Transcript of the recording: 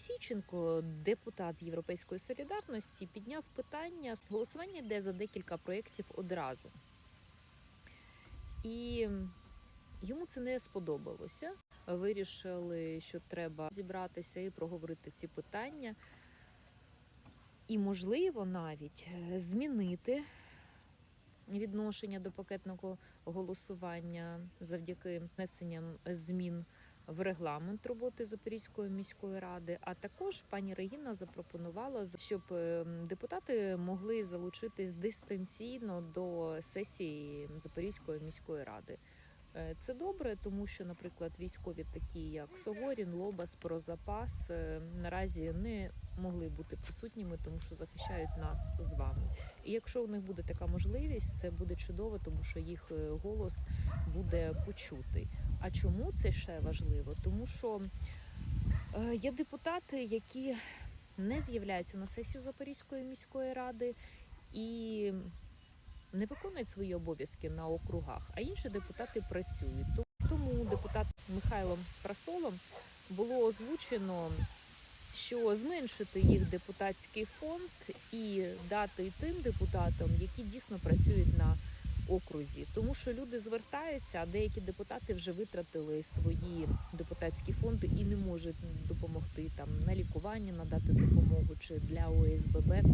Мосійченко, депутат з Європейської солідарності, підняв питання голосування йде за декілька проєктів одразу. І йому це не сподобалося. Вирішили, що треба зібратися і проговорити ці питання. І, можливо, навіть змінити відношення до пакетного голосування завдяки внесенням змін в регламент роботи Запорізької міської ради. А також пані Регіна запропонувала, щоб е, депутати могли залучитись дистанційно до сесії Запорізької міської ради. Е, Це добре, тому що, наприклад, військові, такі як Согорін, Лобас, Прозапас, е, наразі не могли бути присутніми, тому що захищають нас з вами. І якщо у них буде така можливість, це буде чудово, тому що їх голос буде почутий. А чому це ще важливо? Тому що е, є депутати, які не з'являються на сесію Запорізької міської ради і не виконують свої обов'язки на округах, а інші депутати працюють. Тому депутат Михайлом Прасолом було озвучено, що зменшити їх депутатський фонд і дати тим депутатам, які дійсно працюють на окрузі, тому що люди звертаються, а деякі депутати вже витратили свої депутатські фонди і не можуть допомогти там на лікування, надати допомогу чи для ОСББ.